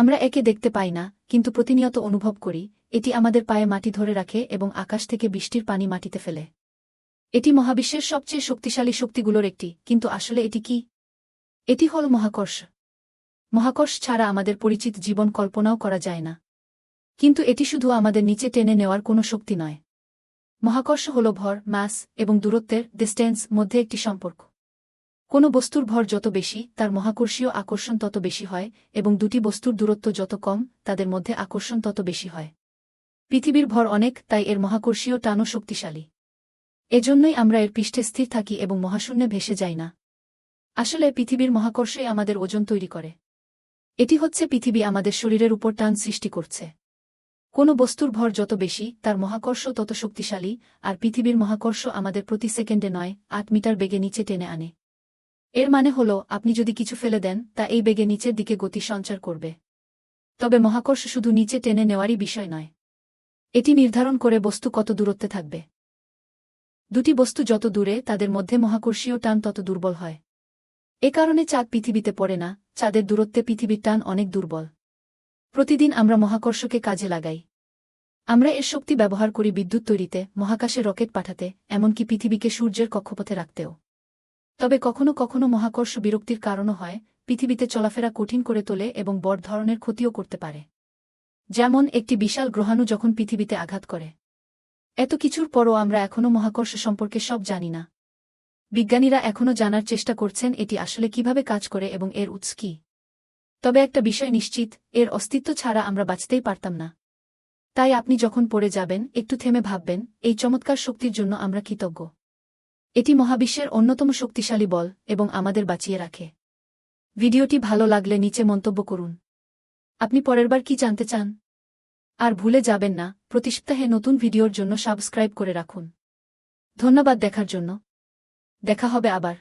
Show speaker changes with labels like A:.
A: আমরা একে দেখতে পাই না, কিন্তু প্রতিনিয়ত অনুভব করি, এটি আমাদের পায়ে মাটি ধরে রাখে এবং আকাশ থেকে বৃষ্টির পানি মাটিতে ফেলে। এটি মহাবিশ্বের সবচেয়ে শক্তিশালী শক্তিগুলোর একটি, কিন্তু আসলে এটি কি? এটি হল মহাকর্ষ। মহাকর্ষ ছাড়া আমাদের পরিচিত জীবন কল্পনাও করা যায় না। কিন্তু এটি শুধু আমাদের নিচে টেনে নেওয়ার কোনো শক্তি নয়। মহাকর্ষ হল ভর, মাস এবং দূরত্বের ডিস্টেন্স মধ্যে একটি সম্পর্ক। কোনো বস্তুর ভর যত বেশি, তার মহাকর্ষীয় আকর্ষণ তত বেশি হয়, এবং দুটি বস্তুর দূরত্ব যত কম, তাদের মধ্যে আকর্ষণ তত বেশি হয়। পৃথিবীর ভর অনেক, তাই এর মহাকর্ষীয় টানও শক্তিশালী। এজন্যই আমরা এর পৃষ্ঠে স্থির থাকি এবং মহাশূন্যে ভেসে যাই না। আসলে পৃথিবীর মহাকর্ষই আমাদের ওজন তৈরি করে। এটি হচ্ছে পৃথিবী আমাদের শরীরের উপর টান সৃষ্টি করছে। কোনো বস্তুর ভর যত বেশি, তার মহাকর্ষ তত শক্তিশালী, আর পৃথিবীর মহাকর্ষ আমাদের প্রতি সেকেন্ডে নয়, আট মিটার বেগে নিচে টেনে আনে। এর মানে হল, আপনি যদি কিছু ফেলে দেন, তা এই বেগে নিচের দিকে গতি সঞ্চার করবে। তবে মহাকর্ষ শুধু নিচে টেনে নেওয়ারই বিষয় নয়। এটি নির্ধারণ করে বস্তু কত দূরত্বে থাকবে। দুটি বস্তু যত দূরে, তাদের মধ্যে মহাকর্ষীয় টান তত দুর্বল হয়। এ কারণে চাঁদ পৃথিবীতে পড়ে না, চাঁদের দূরত্বে পৃথিবীর টান অনেক দুর্বল। প্রতিদিন আমরা মহাকর্ষকে কাজে লাগাই। আমরা এর শক্তি ব্যবহার করি বিদ্যুৎ তৈরিতে, মহাকাশে রকেট পাঠাতে, এমনকি পৃথিবীকে সূর্যের কক্ষপথে রাখতেও। তবে কখনো কখনো মহাকর্ষ বিরক্তির কারণও হয়, পৃথিবীতে চলাফেরা কঠিন করে তোলে এবং বড় ধরনের ক্ষতিও করতে পারে। যেমন একটি বিশাল গ্রহাণু যখন পৃথিবীতে আঘাত করে। এত কিছুর পরও আমরা এখনও মহাকর্ষ সম্পর্কে সব জানি না। বিজ্ঞানীরা এখনও জানার চেষ্টা করছেন এটি আসলে কীভাবে কাজ করে এবং এর উৎস কি। তবে একটা বিষয় নিশ্চিত, এর অস্তিত্ব ছাড়া আমরা বাঁচতেই পারতাম না। তাই আপনি যখন পড়ে যাবেন, একটু থেমে ভাববেন, এই চমৎকার শক্তির জন্য আমরা কৃতজ্ঞ। এটি মহাবিশ্বের অন্যতম শক্তিশালী বল এবং আমাদের বাঁচিয়ে রাখে। ভিডিওটি ভালো লাগলে নিচে মন্তব্য করুন। আপনি পরেরবার কি জানতে চান? আর ভুলে যাবেন না, প্রতি সপ্তাহে নতুন ভিডিওর জন্য সাবস্ক্রাইব করে রাখুন। ধন্যবাদ দেখার জন্য। দেখা হবে আবার।